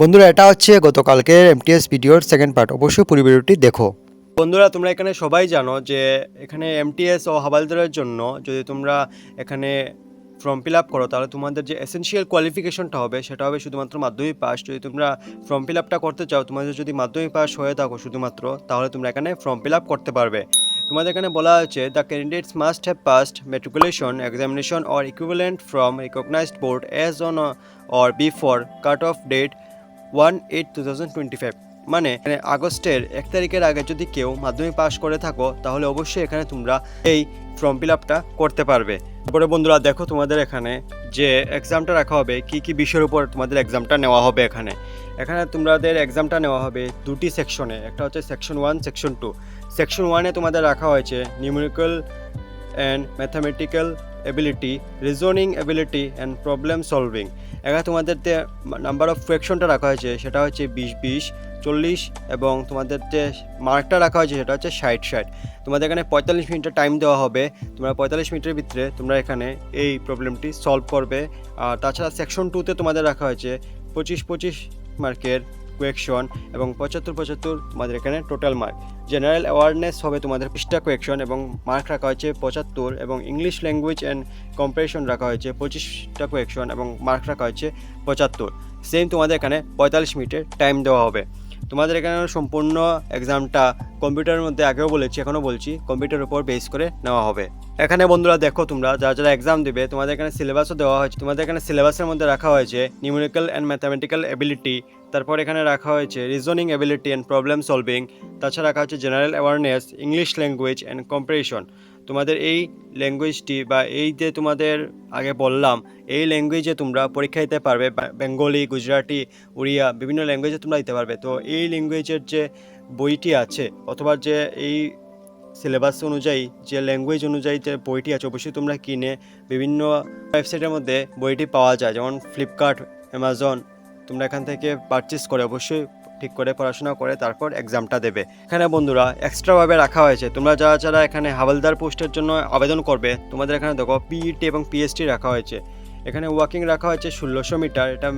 বন্ধুরা, এটা হচ্ছে গতকালকের এমটিএস ভিডিওর সেকেন্ড পার্ট অবশ্যই পুরো ভিডিওটি দেখো। বন্ধুরা, তোমরা এখানে সবাই জানো যে এখানে এমটিএস ও হাবালদারের জন্য যদি তোমরা এখানে ফর্ম ফিল আপ করো, তাহলে তোমাদের যে এসেনশিয়াল কোয়ালিফিকেশনটা হবে, সেটা হবে শুধুমাত্র মাধ্যমিক পাস যদি তোমরা ফর্ম ফিল আপটা করতে চাও, তোমাদের যদি মাধ্যমিক পাস হয়ে থাকো শুধুমাত্র, তাহলে তোমরা এখানে ফর্ম ফিল আপ করতে পারবে। তোমাদের এখানে বলা হয়েছে the candidates must have passed matriculation examination or equivalent from recognised board as on or before cut off date one eight two thousand twenty five. মানে আগস্টের এক তারিখের আগে যদি কেউ মাধ্যমিক পাস করে থাকো, তাহলে অবশ্যই এখানে তোমরা এই ফর্ম ফিল আপটা করতে পারবে। তারপরে বন্ধুরা, দেখো তোমাদের এখানে যে এক্সামটা রাখা হবে, কি কি বিষয়ের উপর তোমাদের এক্সামটা নেওয়া হবে এখানে। এখানে তোমাদের এক্সামটা নেওয়া হবে দুটি সেকশনে একটা হচ্ছে section one section two section ওয়ানে তোমাদের রাখা হয়েছে numerical and mathematical ability reasoning ability and problem solving এখানে তোমাদের যে নাম্বার অফ কোয়েকশনটা রাখা হয়েছে, সেটা হচ্ছে বিশ বিশ, চল্লিশ এবং তোমাদের যে মার্কটা রাখা হয়েছে, সেটা হচ্ছে ষাট ষাট। তোমাদের এখানে পঁয়তাল্লিশ মিনিটের টাইম দেওয়া হবে, তোমরা পঁয়তাল্লিশ মিনিটের ভিতরে তোমরা এখানে এই প্রবলেমটি সলভ করবে। আর তাছাড়া সেকশন টুতে তোমাদের রাখা হয়েছে, পঁচিশ পঁচিশ মার্কের কোয়েকশন এবং পঁচাত্তর পঁচাত্তর তোমাদের এখানে টোটাল মার্ক জেনারেল অ্যাওয়ারনেস হবে তোমাদের পৃষ্ঠা কোয়েকশন এবং মার্ক রাখা হয়েছে পঁচাত্তর এবং ইংলিশ ল্যাঙ্গুয়েজ অ্যান্ড কম্পারিশন রাখা হয়েছে পঁচিশটা কোয়েকশন এবং মার্ক রাখা হয়েছে পঁচাত্তর। সেম তোমাদের এখানে পঁয়তাল্লিশ মিনিটের টাইম দেওয়া হবে। তোমাদের এখানে সম্পূর্ণ এক্সামটা কম্পিউটারের মধ্যে আগেও বলেছি, এখনও বলছি, কম্পিউটারের উপর বেস করে নেওয়া হবে। এখানে বন্ধুরা দেখো তোমরা, যারা যারা এক্সাম দেবে, তোমাদের এখানে সিলেবাসও দেওয়া হয়েছে। তোমাদের এখানে সিলেবাসের মধ্যে রাখা হয়েছে নিউমেরিক্যাল অ্যান্ড ম্যাথামেটিক্যাল এবিলিটি তারপর এখানে রাখা হয়েছে reasoning ability and problem solving তাছাড়া রাখা হচ্ছে general awareness English language and comparison তোমাদের এই ল্যাঙ্গুয়েজটি বা এই যে তোমাদের আগে বললাম, এই ল্যাঙ্গুয়েজে তোমরা পরীক্ষা দিতে পারবে বেঙ্গলি, গুজরাটি, উড়িয়া, বিভিন্ন ল্যাঙ্গুয়েজে তোমরা দিতে পারবে। তো এই ল্যাঙ্গুয়েজের যে বইটি আছে, অথবা যে এই সিলেবাস অনুযায়ী, যে ল্যাঙ্গুয়েজ অনুযায়ী যে বইটি আছে, অবশ্যই তোমরা কিনে বিভিন্ন ওয়েবসাইটের মধ্যে বইটি পাওয়া যায়। যেমন ফ্লিপকার্ট অ্যামাজন তোমরা এখান থেকে পারচেস করে অবশ্যই ঠিক করে পড়াশোনা করে তারপর এক্সামটা দেবে। এখানে বন্ধুরা এক্সট্রাভাবে রাখা হয়েছে। তোমরা যারা যারা এখানে হাওলদার পোস্টের জন্য আবেদন করবে, তোমাদের এখানে দেখো পিইটি এবং পিএসটি রাখা হয়েছে। এখানে ওয়াকিং রাখা হয়েছে ষোলোশো মিটার, এটা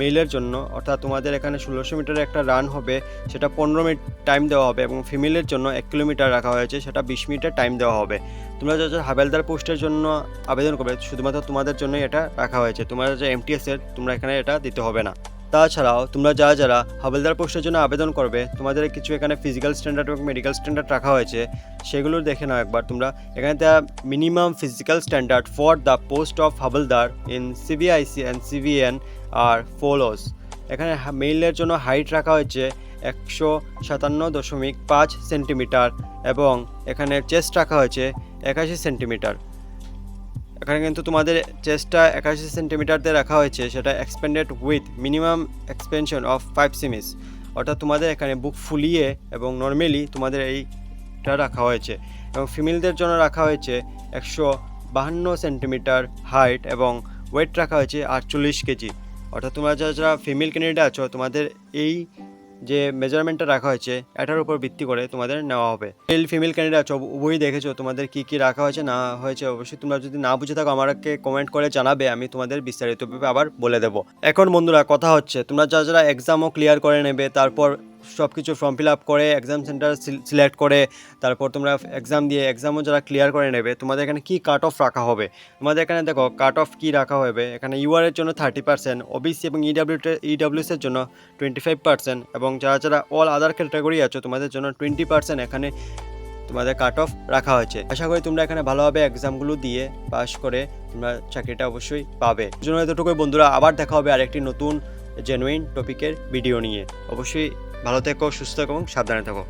মেইলের জন্য। অর্থাৎ তোমাদের এখানে ষোলোশো মিটারের একটা রান হবে, সেটা পনেরো মিনিট টাইম দেওয়া হবে এবং ফিমেলের জন্য এক কিলোমিটার রাখা হয়েছে, সেটা বিশ মিনিটের টাইম দেওয়া হবে। তোমরা যা হাবেলদার পোস্টের জন্য আবেদন করবে, শুধুমাত্র তোমাদের জন্যই এটা রাখা হয়েছে। তোমরা যে এমটিএস এর, তোমরা এখানে এটা দিতে হবে না। তাছাড়াও তোমরা যারা যারা হাবেলদার পোস্টের জন্য আবেদন করবে, তোমাদের কিছু এখানে ফিজিক্যাল স্ট্যান্ডার্ড এবং মেডিকেল স্ট্যান্ডার্ড রাখা হয়েছে, সেগুলো দেখে নাও একবার। তোমরা এখানে দেওয়া minimum physical standard for the post of havildar in CBIC and CBN R follows এখানে মেইলের জন্য হাইট রাখা হয়েছে একশো সাতান্ন দশমিক পাঁচ সেন্টিমিটার এবং এখানে চেস্ট রাখা হয়েছে একাশি সেন্টিমিটার। এখানে কিন্তু তোমাদের চেস্টটা একাশি সেন্টিমিটার দিয়ে রাখা হয়েছে, সেটা expanded with minimum expansion of five cms অর্থাৎ তোমাদের এখানে বুক ফুলিয়ে এবং নর্মালি তোমাদের এইটা রাখা হয়েছে। এবং ফিমেলদের জন্য রাখা হয়েছে একশো বাহান্ন সেন্টিমিটার হাইট এবং ওয়েট রাখা হয়েছে আটচল্লিশ কেজি। অর্থাৎ তোমরা যারা যারা ফিমেল ক্যান্ডিডেট আছো, তোমাদের এই যে মেজারমেন্টটা রাখা হয়েছে, এটার উপর ভিত্তি করে তোমাদের নেওয়া হবে। মেল ফিমেল ক্যান্ডিডেট আছো, উভয়ই দেখেছ তোমাদের কি কি রাখা হয়েছে, না হয়েছে, অবশ্যই তোমরা যদি না বুঝে থাকো, আমাকে কমেন্ট করে জানাবে, আমি তোমাদের বিস্তারিতভাবে আবার বলে দেবো। এখন বন্ধুরা, কথা হচ্ছে, তোমরা যারা যারা এক্সামও ক্লিয়ার করে নেবে, তারপর সব কিছু ফর্ম ফিল আপ করে এক্সাম সেন্টার সিলেক্ট করে, তারপর তোমরা এক্সাম দিয়ে এক্সামও যারা ক্লিয়ার করে নেবে, তোমাদের এখানে কি কাট অফ রাখা হবে? তোমাদের এখানে দেখো কাট অফ কী রাখা হবে? এখানে ইউআর এর জন্য থার্টি পার্সেন্ট ওবিসি এবং ইডাব্লিউ ইডাব্লিউএস এর জন্য টোয়েন্টি ফাইভ পার্সেন্ট এবং যারা যারা অল আদার ক্যাটাগরি আছো, তোমাদের জন্য টোয়েন্টি পার্সেন্ট এখানে তোমাদের কাট অফ রাখা হয়েছে। আশা করি তোমরা এখানে ভালোভাবে এক্সামগুলো দিয়ে পাস করে তোমরা চাকরিটা অবশ্যই পাবে। জন্য এতটুকুই বন্ধুরা, আবার দেখা হবে আরেকটি নতুন জেনুইন টপিকের ভিডিও নিয়ে। অবশ্যই ভালো থেকো সুস্থ থাকো এবং সাবধানে থাকো।